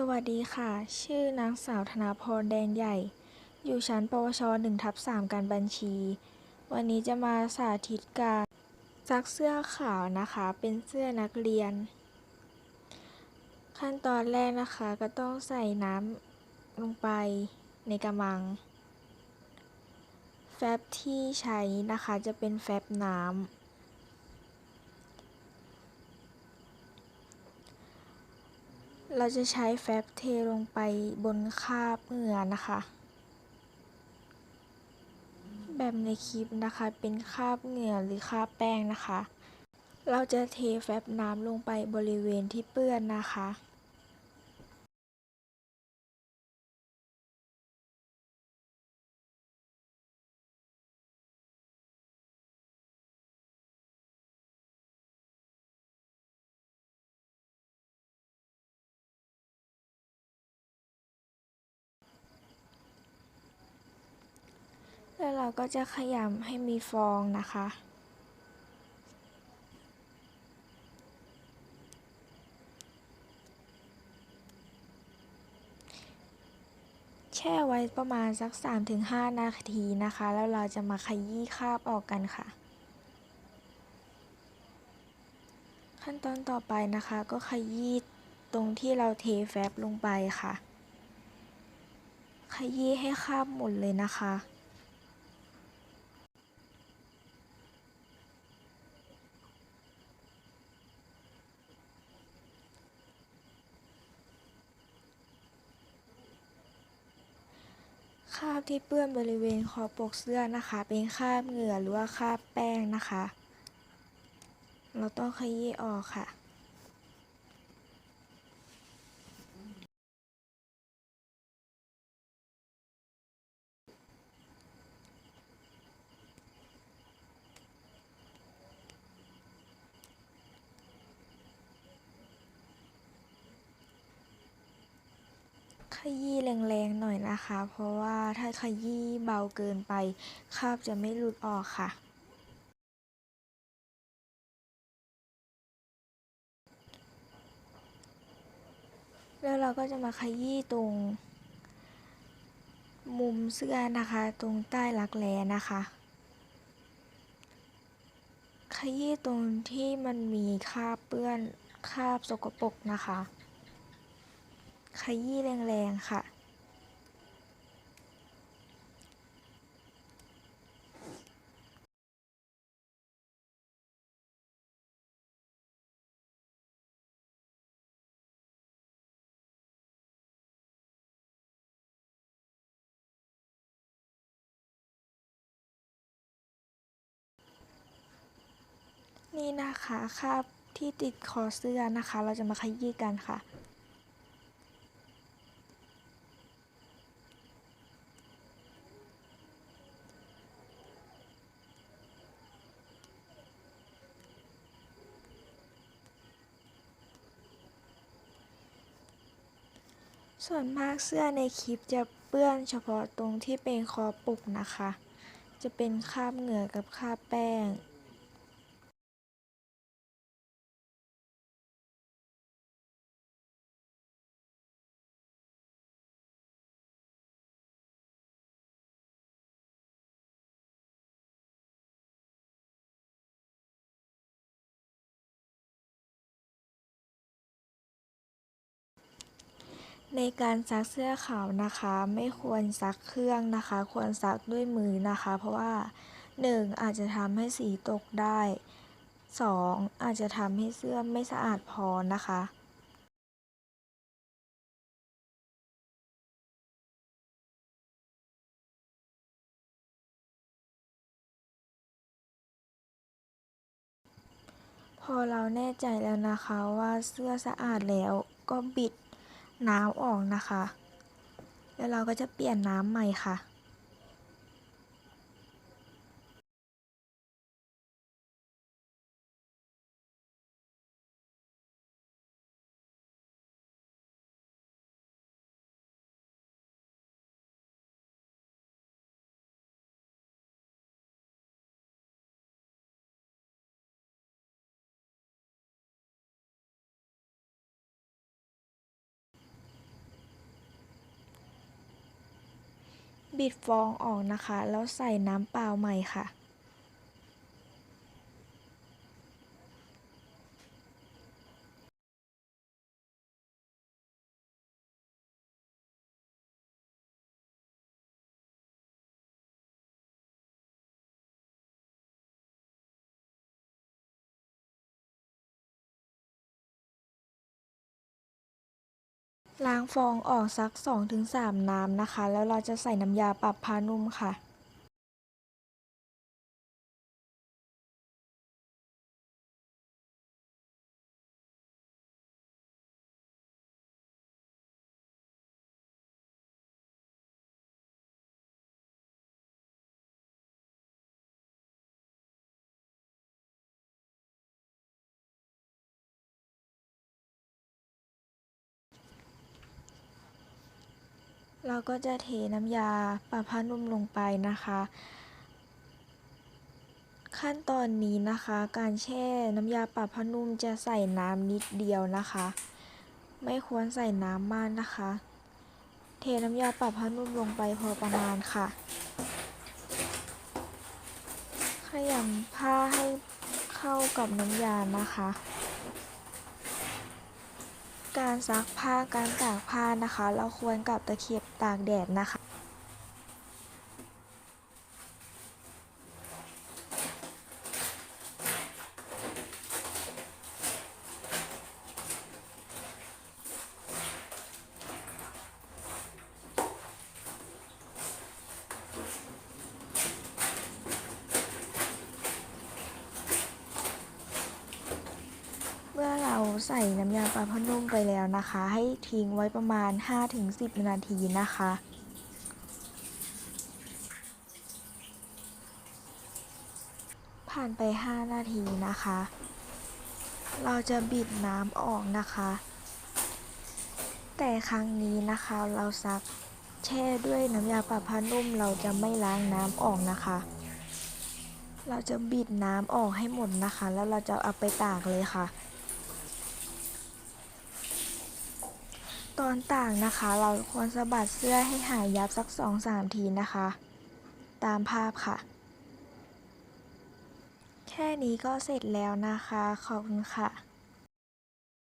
สวัสดีค่ะ ชื่อนางสาวธนาพรแดงใหญ่ อยู่ชั้นปวช1ทับ3การบัญชี วันนี้จะมาสาธิตการซักเสื้อขาวนะคะ เป็นเสื้อนักเรียน ขั้นตอนแรกนะคะก็ต้องใส่น้ำลงไปในกระมัง แฟบที่ใช้นะคะจะเป็นแฟบน้ำ เราจะใช้แฟบเทลงไปบนคาบเหงื่อนะคะ แบบในคลิปนะคะเป็นคาบเหงื่อหรือคาบแป้งนะคะ เราจะเทแฟบน้ำลงไปบริเวณที่เปื้อนนะคะ แล้วเราก็จะขยำให้มีฟองนะคะ แช่ไว้ประมาณสัก 3-5 นาทีนะคะ แล้วเราจะมาขยี้คราบออกกันค่ะ ขั้นตอนต่อไปนะคะก็ขยี้ตรงที่เราเทแฟบลงไปค่ะ ขยี้ให้คราบหมดเลยนะคะ คราบที่เปื้อนบริเวณคอปกเสื้อนะคะ เป็นคราบเหงื่อหรือว่าคราบแป้งนะคะ เราต้องขยี้ออกค่ะ ยี้แรงๆหน่อยนะคะ เพราะว่าถ้าขยี้เบาเกินไปคราบจะไม่หลุดออกค่ะ แล้วเราก็จะมาขยี้ตรง มุมเสื้อนะคะ ตรงใต้รักแร้นะคะขยี้ตรงที่มันมีคราบเปื้อนคราบสกปรกนะคะ ขยี้แรงๆค่ะ นี่นะคะคาบที่ติดคอเสื้อนะคะ เราจะมาขยี้กันค่ะ ส่วนมากเสื้อในคลิปจะเปื้อนเฉพาะตรงที่เป็นคอปกนะคะ จะเป็นคราบเหงื่อกับคราบแป้ง ในการซักเสื้อขาวนะคะ ไม่ควรซักเครื่องนะคะ ควรซักด้วยมือนะคะ เพราะว่า 1. อาจจะทำให้สีตกได้ 2. อาจจะทำให้เสื้อไม่สะอาดพอนะคะพอเราแน่ใจแล้วนะคะว่าเสื้อสะอาดแล้วก็บิด น้ำออกนะคะ แล้วเราก็จะเปลี่ยนน้ำใหม่ค่ะ บิดฟองออกนะคะ แล้วใส่น้ำเปล่าใหม่ค่ะ ล้างฟองออกสัก 2-3 น้ำนะคะ แล้วเราจะใส่น้ำยาปรับผ้านุ่มค่ะ เราก็จะเทน้ำยาปรับผ้านุ่มลงไปนะคะ ขั้นตอนนี้นะคะ การแช่น้ำยาปรับผ้านุ่มจะใส่น้ำนิดเดียวนะคะ ไม่ควรใส่น้ำมากนะคะ เทน้ำยาปรับผ้านุ่มลงไปพอประมาณค่ะขยำผ้าให้เข้ากับน้ำยานะคะ การซักผ้าการตากผ้านะคะ เราควรกับตะเข็บตากแดดนะคะ เมื่อเราใส่ น้ำยาปลาผ้านุ่มไปแล้วนะคะ ให้ทิ้งไว้ประมาณ 5-10 นาทีนะคะ ผ่านไป 5 นาทีนะคะ เราจะบิดน้ำออกนะคะ แต่ครั้งนี้นะคะเราซักแช่ด้วยน้ำยาปรับผ้านุ่มเราจะไม่ล้างน้ำออกนะคะ เราจะบิดน้ำออกให้หมดนะคะ แล้วเราจะเอาไปตากเลยค่ะ ตอนตากนะคะ เราควรสะบัดเสื้อให้หายยับสัก 2-3 ทีนะคะ ตามภาพค่ะ แค่นี้ก็เสร็จแล้วนะคะ ขอบคุณค่ะ